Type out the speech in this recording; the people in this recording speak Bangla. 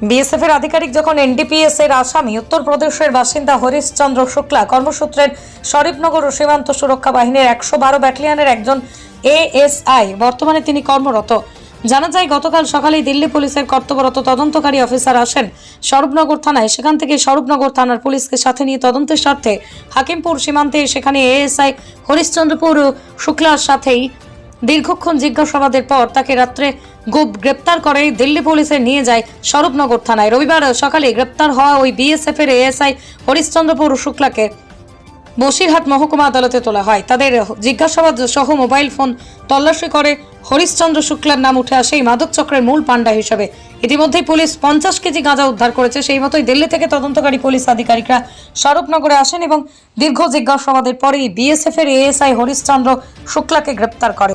বিএসএফ এর আধিকারিক যখন এনডিপিএস এর আসামি, উত্তরপ্রদেশের বাসিন্দা হরিশচন্দ্র শুক্লা কর্মসূত্রের শরীফনগর ও সীমান্ত সুরক্ষা বাহিনীর একশো বারো ব্যাটালিয়নের একজন এএসআই বর্তমানে তিনি কর্মরত। জানা যায়, গতকাল সকালেই দিল্লি পুলিশের কর্তব্যরত তদন্তকারী অফিসার আসেন স্বরূপনগর থানায়। সেখান থেকে স্বরূপনগর থানার পুলিশকে সাথে নিয়ে তদন্তের স্বার্থে হাকিমপুর সীমান্তে সেখানে এএসআই হরিশ্চন্দ্রপুর শুক্লার সাথেই দীর্ঘক্ষণ জিজ্ঞাসাবাদের পর তাকে রাত্রে গোপ গ্রেপ্তার করে দিল্লি পুলিশে নিয়ে যায় স্বরূপনগর থানায়। রবিবার সকালে গ্রেপ্তার হওয়া ওই বিএসএফ এর এএসআই হরিশ্চন্দ্রপুর শুক্লাকে বসিরহাট মহকুমা আদালতে তোলা হয়। তাদের জিজ্ঞাসাবাদ সহ মোবাইল ফোন তল্লাশি করে হরিশ্চন্দ্র শুক্লার নাম উঠে আসে এই মাদক চক্রের মূল পাণ্ডা হিসেবে। ইতিমধ্যেই পুলিশ পঞ্চাশ কেজি গাঁজা উদ্ধার করেছে। সেই মতোই দিল্লি থেকে তদন্তকারী পুলিশ আধিকারিকরা স্বরূপনগরে আসেন এবং দীর্ঘ জিজ্ঞাসাবাদের পরেই বিএসএফ এর এএসআই হরিশ্চন্দ্র শুক্লাকে গ্রেপ্তার করে।